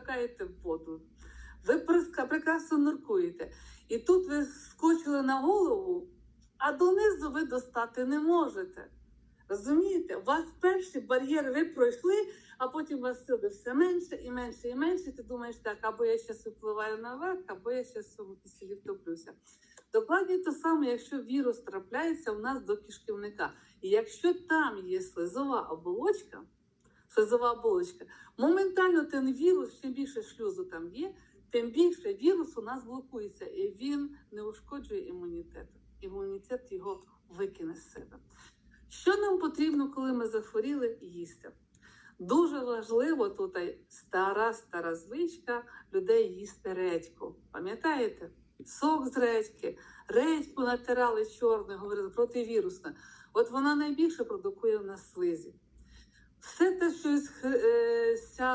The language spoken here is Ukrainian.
какаєте в воду. Ви прекрасно нуркуєте. І тут ви скочили на голову, а донизу ви достати не можете. Розумієте? У вас перший бар'єр ви пройшли, а потім у вас сили все менше і менше і менше. Ти думаєш, так, або я зараз випливаю наверх, або я зараз цьому втоплюся. Докладні те саме, якщо вірус трапляється у нас до кишківника. І якщо там є слизова оболочка, слизова оболочка, моментально ten вірус, чим більше шлюзу там є, тим більше вірус у нас блокується, і він не ушкоджує імунітет. Імунітет його викине з себе. Що нам потрібно, коли ми захворіли, їсти? Дуже важливо тут стара стара звичка людей їсти редьку. Пам'ятаєте? Сок з редьки, редьку натирали чорною, говорили противірусна. От вона найбільше продукує в нас слизі. Все те, що е, ся